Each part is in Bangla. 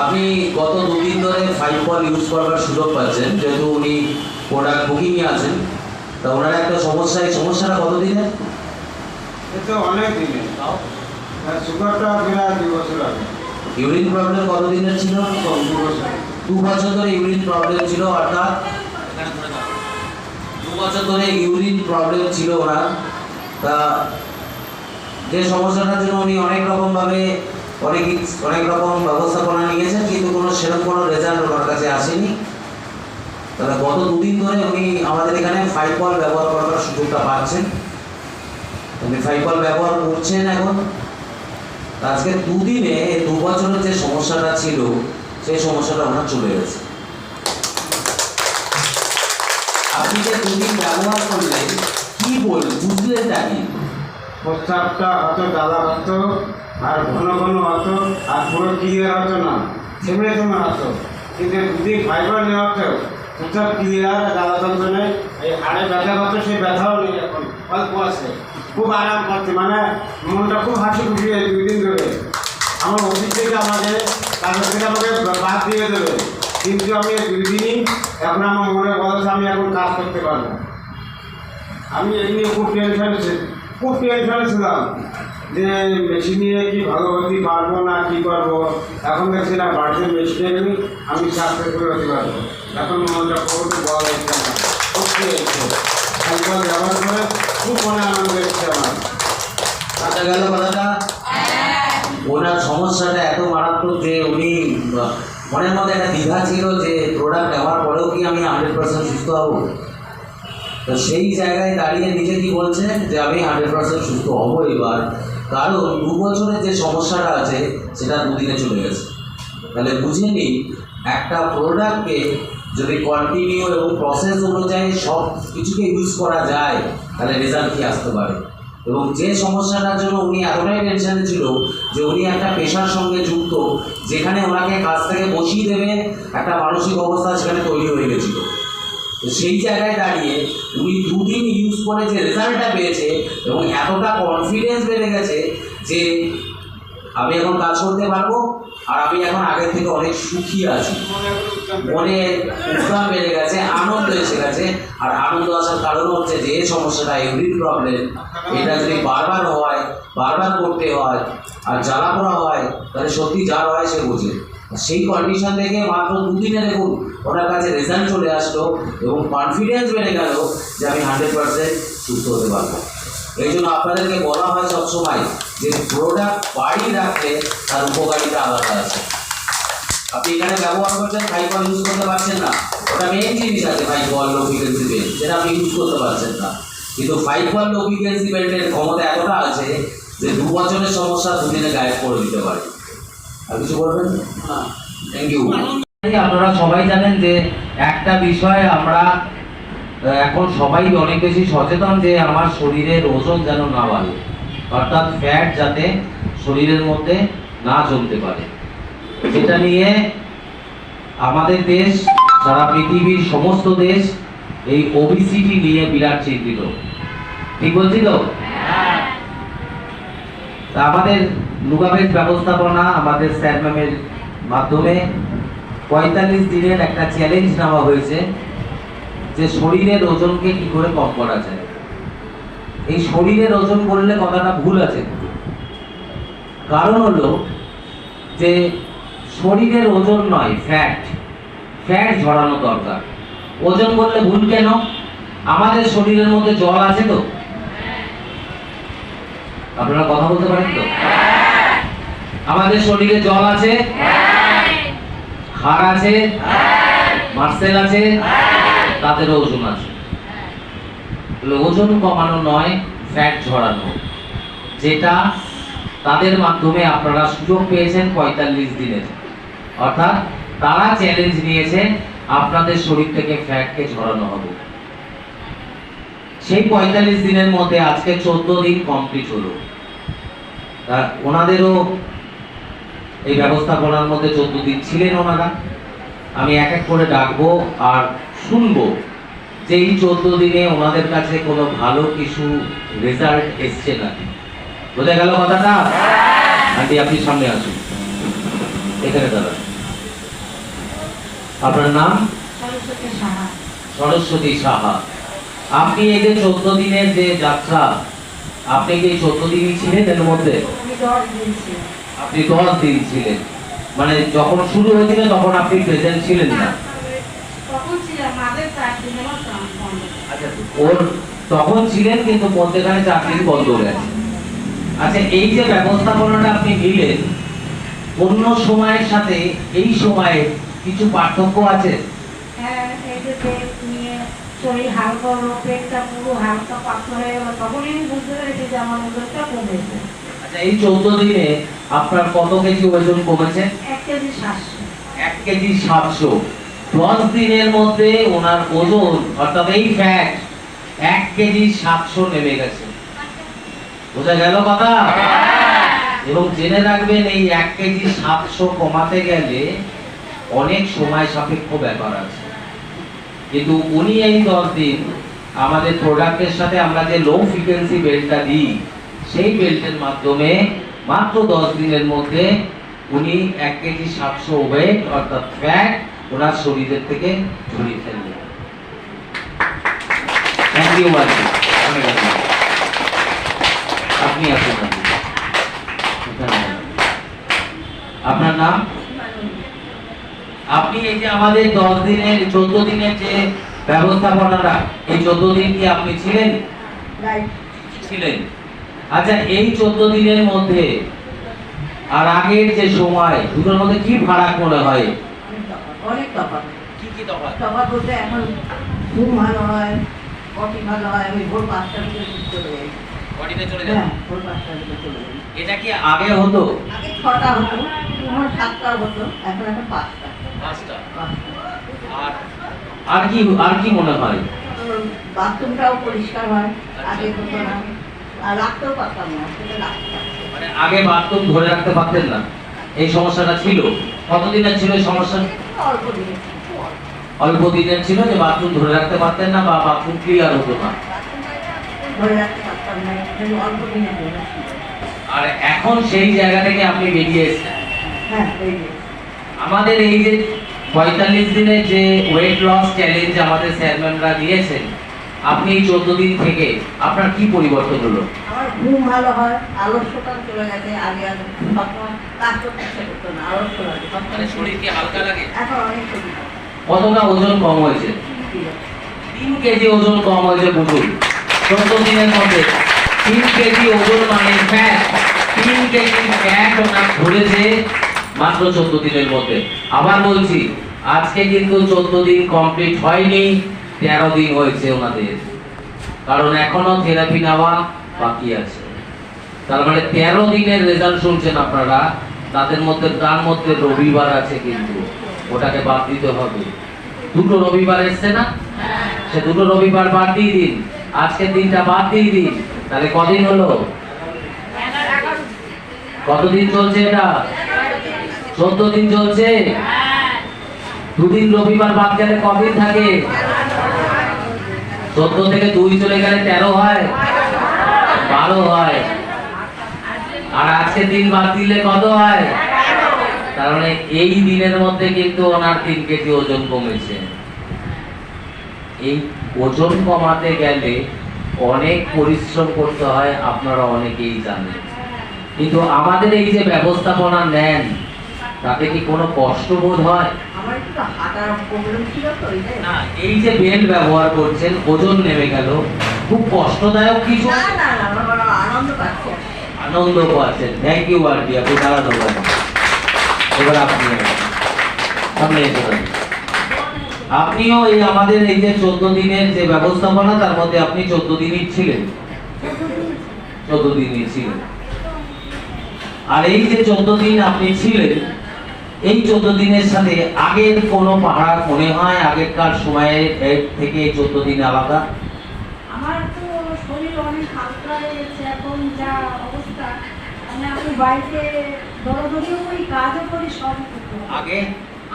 আপনি গত দুদিন ধরে ফাইভ কল ইউজ করবার সুযোগ পাচ্ছেন যেহেতু উনি প্রোডাক্ট বুকিংয়ে আছেন। তা ওনার একটা সমস্যা এই সমস্যাটা কতদিনে এটা অনেক দিনে সুগারটা প্রায় দু বছর আগে। ইউরিন প্রবলেম কতদিনের ছিল? দু বছর ধরে ইউরিন প্রবলেম ছিল অর্থাৎ? দু বছর ধরে ইউরিন প্রবলেম ছিল ওনার। তা যে সমস্যাটার জন্য উনি অনেক রকমভাবে অনেক অনেক রকম ব্যবস্থাপনা নিয়েছেন, কিন্তু কোনো সেরকম কোনো রেজাল্ট ওনার কাছে আসেনি। তাহলে গত দুদিন ধরে উনি আমাদের এখানে ফাইভ কল ব্যবহার করার সুযোগটা পাচ্ছেন। উনি ফাইভ কল ব্যবহার করছেন এখন। আজকে দুদিনে দু বছরের যে সমস্যাটা ছিল, সেই সমস্যাটা ওনার চলে গেছে। আপনি যে দুদিন ব্যবহার করলেন, কি বললেন বুঝলেন কি? প্রস্তাবটা হতো দাদা হতো আর ঘন ঘন হতো আর পুরো ক্লিয়ার হতো না। থেমে থেমে হতো কিন্তু যদি ফাইবার নেওয়া হতো প্রস্তাব ক্লিয়ার দাদা যন্ত্রণে এই হাড়ে ব্যথা হতো সেই ব্যথাও নেই এখন। অল্প আছে। খুব আরাম করছে। মানে মনটা খুব হাসি খুশি হয় দুই দিন ধরে। আমার অফিস থেকে আমাকে কাগজ থেকে আমাকে বাদ দিয়ে দেবে। কিন্তু আমি দুই দিনই এখন আমার মনে বলছে, আমি এখন কাজ করতে পারব আমি এই নিয়ে খুব টেনশন খুব টেনশনে ছিলাম। যে মেশিন নিয়ে কি ভালো হতে পারব না কি করব? এখন দেখছি না বাড়িতে মেশিনে নিই, আমি সাকসেসফুল হতে পারব এখন মনটা খুব বড় হচ্ছে আমার। খুব সাইকেল ব্যবহার করে খুব মনে আনন্দ এসছে আমার। কাটা গেল কথাটা। ওনার সমস্যাটা এত মারাত্মক যে উনি, মনের মধ্যে একটা দ্বিধা ছিল যে প্রোডাক্ট নেওয়ার পরেও কি আমি হান্ড্রেড পার্সেন্ট সুস্থ হব? তো সেই জায়গায় দাঁড়িয়ে নিজে কি বলছেন যে আমি হান্ড্রেড পার্সেন্ট সুস্থ হব এবার? কারণ দু বছরের যে সমস্যাটা আছে, সেটা দুদিনে চলে গেছে। তাহলে বুঝে নিই, একটা প্রোডাক্টকে যদি কন্টিনিউ এবং প্রসেস অনুযায়ী সব কিছুকে ইউজ করা যায়, তাহলে রেজাল্ট কি আসতে পারে? এবং যে সমস্যাটার জন্য উনি এতটাই টেনশনে ছিল, যে উনি একটা পেশার সঙ্গে যুক্ত, যেখানে ওনাকে কাজ থেকে বসিয়ে দেবে, একটা মানসিক অবস্থা সেখানে তৈরি হয়ে গেছিল। তো সেই জায়গায় দাঁড়িয়ে উনি দুদিন ইউজ করে যে রেজাল্টটা পেয়েছে এবং এতটা কনফিডেন্স বেড়ে গেছে যে আমি এখন কাজ করতে পারব আর আমি এখন আগের থেকে অনেক সুখী আছি। মনে উৎসাহ বেড়ে গেছে, আনন্দ এসে গেছে আর আনন্দ আসার কারণ হচ্ছে যে সমস্যাটা ইউরিন প্রবলেম এটা যদি বারবার হয়, বারবার করতে হয় আর জ্বালা পোড়া হয়, তাহলে সত্যি যার হয় সে বোঝে। সেই কন্ডিশন থেকে মাত্র দুদিনে দেখুন ওনার কাছে রেজাল্ট চলে আসলো এবং কনফিডেন্স বেড়ে গেল যে আমি হান্ড্রেড পার্সেন্ট সুস্থ হতে পারব। এই জন্য আপনাদেরকে বলা হয় সবসময় যে প্রোডাক্ট বাড়ি রাখলে তার উপকারিতা আলাদা আছে। আপনি এখানে ব্যবহার করছেন ফাইবার ইউজ করতে পারছেন না। ওটা মেন জিনিস আছে ফাইবার লো ফ্রিকোয়েন্সি বেল্ট যেটা আপনি ইউজ করতে পারছেন না। কিন্তু ফাইবার লো ফ্রিকোয়েন্সি বেল্টের ক্ষমতা এতটা আছে যে দু বছরের সমস্যা দুদিনে গায়েব করে দিতে পারে। আর কিছু বলবেন? না। থ্যাংক ইউ আপনারা সবাই জানেন যে একটা বিষয় আমরা এখন সবাই অনেক বেশি সচেতন যে আমার শরীরের ওজন যেন না বাড়ে, অর্থাৎ ফ্যাট যাতে শরীরের মধ্যে না জমতে পারে। যেটা নিয়ে আমাদের দেশ, সারা পৃথিবীর সমস্ত দেশ এই ওবিসিটি নিয়ে বিরাট চিন্তিত। ঠিক বলছি তা? আমাদের লুগাবেজ ব্যবস্থাপনা আমাদের স্যার ম্যামের মাধ্যমে পঁয়তাল্লিশ দিনের একটা চ্যালেঞ্জ নেওয়া হয়েছে যে শরীরের ওজনকে কি করে কম করা যায়। এই শরীরের ওজন করলে কথাটা ভুল আছে? কারণ হলো যে শরীরের ওজন নয় ফ্যাট ফ্যাট ঝরানো দরকার। ওজন করলে ভুল কেন? আমাদের শরীরের মধ্যে জল আছে তো? আপনারা কথা বলতে পারেন তো? আমাদের শরীরে জল আছে? হাড় আছে? মার্সেল আছে? তাদের ওজন আছে। ওজন কমানো নয় ফ্যাট ঝরানো। যেটা তাদের মাধ্যমে আপনারা সুযোগ পেয়েছেন পঁয়তাল্লিশ দিনের। অর্থাৎ তারা চ্যালেঞ্জ নিয়েছে, আপনাদের শরীর থেকে ফ্যাটকে ঝরানো হবে। সেই পঁয়তাল্লিশ দিনের মধ্যে আজকে চোদ্দ দিন কমপ্লিট হলো। ওনাদেরও এই ব্যবস্থাপনার মধ্যে চোদ্দ দিন ছিলেন ওনারা আমি এক এক করে ডাকবো আর শুনব যে এই চোদ্দ দিনে ওনাদের কাছে কোনো ভালো কিছু রেজাল্ট এসছে না বোঝা গেল কথাটা? আন্টি আপনি সামনে আসুন। এখানে দাদা আপনার নাম? সরস্বতী সাহা। সরস্বতী সাহা। আপনি এই যে চোদ্দ দিনের যে যাত্রা আপনি কি চোদ্দ দিনই ছিলেন এর মধ্যে? আপনি দশ দিন ছিলেন। মানে যখন শুরু হয়েছিল তখন আপনি প্রেজেন্ট ছিলেন না। তখন আচ্ছা ওর তখন ছিলেন কিন্তু মধ্যেখানে চাকরি বন্ধ হয়ে গেছে আচ্ছা এই যে ব্যবস্থাপনাটা আপনি নিলেন অন্য সময়ের সাথে এই সময়ে কিছু পার্থক্য আছে? হ্যাঁ এই যে নিয়ে শরীর হালকা হলো পেটটা পুরো হালকা পাতলা হয়ে গেলো তখনই আমি বুঝতে পেরেছি যে আমার ওজনটা কমেছে আচ্ছা এই চৌদ্দ দিনে আপনার কত কেজি ওজন কমেছে? এক কেজি সাতশো। এক কেজি সাতশো। দশ দিনের মধ্যে ওনার ওজন অর্থাৎ এই ফ্যাট এক কেজি সাতশো নেমে গেছে। বোঝা গেল কথা? এবং জেনে রাখবেন এই এক কেজি সাতশো কমাতে গেলে অনেক সময় সাপেক্ষ ব্যাপার আছে। কিন্তু উনি এই দশ দিন আমাদের প্রোডাক্টের সাথে আমরা যে লো ফ্রিকোয়েন্সি বেল্টটা দিই সেই বেল্টের মাধ্যমে মাত্র দশ দিনের মধ্যে উনি এক কেজি সাতশো ওয়েট অর্থাৎ ফ্যাট ওনার শরীরের থেকে ঝরিয়ে ফেললেন। থ্যাংক ইউ অনেক আপনি আসুন। আপনার নাম? আপনি এই যে আমাদের দশ দিনের চোদ্দ দিনের যে ব্যবস্থাপনাটা এই চোদ্দ দিন কি আপনি ছিলেন? ছিলেন। আচ্ছা এই চোদ্দ দিনের মধ্যে আর আগের যে সময় দুটোর মধ্যে কি ফারাক মনে হয়? অনেক তফাৎ কি কি তফাৎ? তফাৎ বলতে এখন ঘুম ভালো হয় কফি ভালো হয় আমি ভোর পাঁচটার দিকে চলে যাই। বডিতে চলে হ্যাঁ ভোর পাঁচটার দিকে চলে যাই। এটা কি আগে হতো? আগে ছটা হতো সাতটা হতো এখন এখন পাঁচটা। আর? আর কি আর কি মনে হয়? বাথরুমটাও পরিষ্কার হয় আগে হতো না। রাখতেও পারতাম না। মানে আগে বাথরুম ধরে রাখতে পারতেন না। এই সমস্যাটা ছিল? কতদিনের ছিল এই সমস্যা? অল্প দিনে অল্প। দিনের ছিল যে বাথরুম ধরে রাখতে পারতেন না বা বাথরুম ক্লিয়ার হতো না। আর এখন সেই জায়গা থেকে আপনি বেরিয়ে এসেছেন। হ্যাঁ আমাদের এই যে পঁয়তাল্লিশ দিনের যে ওয়েট লস চ্যালেঞ্জ আমাদের স্যারম্যানরা দিয়েছেন আপনি এই চোদ্দ দিন থেকে আপনার কি পরিবর্তন হলো? আমার ঘুম ভালো হয় আলস্যটা চলে গেছে আগে আগে সবসময় কাজ করতে ইচ্ছে করতো না আলস্য লাগে মানে শরীর কি হালকা লাগে? এখন অনেক সুবিধা। কতটা ওজন কম হয়েছে? তিন কেজি ওজন কম হয়েছে বুঝুন চোদ্দ দিনের মধ্যে তিন কেজি ওজন মানে ফ্যাট তিন কেজি ফ্যাট ওনার ধরেছে মাত্র চোদ্দ দিনের মধ্যে। আবার বলছি আজকে কিন্তু চোদ্দ দিন কমপ্লিট হয়নি। তেরো দিন হয়েছে ওনাদের। কারণ এখনও থেরাপি নেওয়া বাকি আছে। তার মানে তেরো দিনের রেজাল্ট শুনছেন আপনারা, তাদের মধ্যে, তার মধ্যে রবিবার আছে কিন্তু, ওটাকে বাদ দিতে হবে। দুটো রবিবার এসছে না? সে দুটো রবিবার বাদ দিয়ে দিন। আজকের দিনটা বাদ দিয়ে দিন। তাহলে কদিন হলো? কতদিন চলছে এটা? চোদ্দ দিন চলছে? দুদিন রবিবার বাদ গেলে কদিন থাকে? চোদ্দ থেকে দুই চলে গেলে তেরো হয়, বারো হয়। আর আজকের দিন বাদ দিলে কত হয়? তার মানে এই দিনের মধ্যে কিন্তু ওনার তিন কেজি ওজন কমেছে। এই ওজন কমাতে গেলে অনেক পরিশ্রম করতে হয়, আপনারা অনেকেই জানেন। কিন্তু আমাদের এই যে ব্যবস্থাপনা নেন, তাতে কি কোনো কষ্ট বোধ হয়? আমার একটু হাঁটার প্রবলেম ছিল তো না এই যে বেল্ট ব্যবহার করছেন ওজন নেমে গেল। খুব কষ্টদায়ক কিছু না না না আমার আনন্দ পাচ্ছি। আনন্দ পাচ্ছেন। থ্যাংক ইউ আন্টি আপনি দাঁড়াতে পারেন এবার আপনি সামনে এসে আপনিও এই আমাদের এই যে চোদ্দ দিনের যে ব্যবস্থাপনা তার মধ্যে আপনি চোদ্দ দিনই ছিলেন। চোদ্দ দিনই ছিলেন। আর এই যে চোদ্দ দিন আপনি ছিলেন এই চোদ্দ দিনের সাথে আগের কোনো পাহাড় মনে হয়? আগেরকার সময়ের থেকে চোদ্দ দিন আলাদা? আমার তো শরীর অনেক হালকা এখন যা অবস্থা। মানে আমি বাড়িতে দৌড়দৌড়িও করি কাজও করি সবই আগে?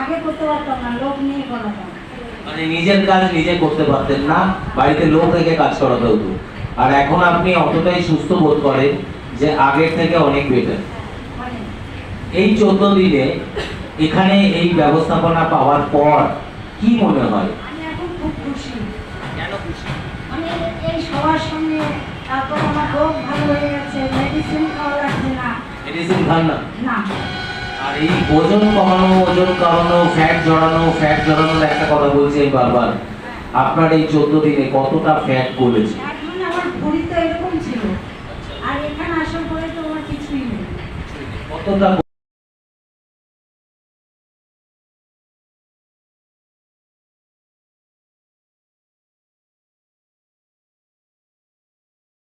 আগে করতে পারতাম না লোক নিয়ে করাতাম। মানে নিজের কাজ নিজে করতে পারতেন না বাড়িতে লোক রেখে কাজ করাতে হতো আর এখন আপনি অতটাই সুস্থ বোধ করেন যে আগের থেকে অনেক বেটার এই চোদ্দ দিনে এখানে এই ব্যবস্থাপনা পাওয়ার পর কি মনে হয়? আমি এখন খুব খুশি। কেন খুশি? মানে এই সবার সঙ্গে তারপর আমার রোগ ভালো হয়ে গেছে মেডিসিন খাওয়া লাগছে না। মেডিসিন খান না? না। আর এই ওজন কমানো ওজন কমানো ফ্যাট জড়ানো ফ্যাট জড়ানোর একটা কথা বলছি আমি বারবার। আপনার এই চোদ্দ দিনে কতটা ফ্যাট কমেছে? মানে আমার ভরি তো এরকম ছিল। আর এখানে আসার পরে তো আমার কিছুই নেই। কতটা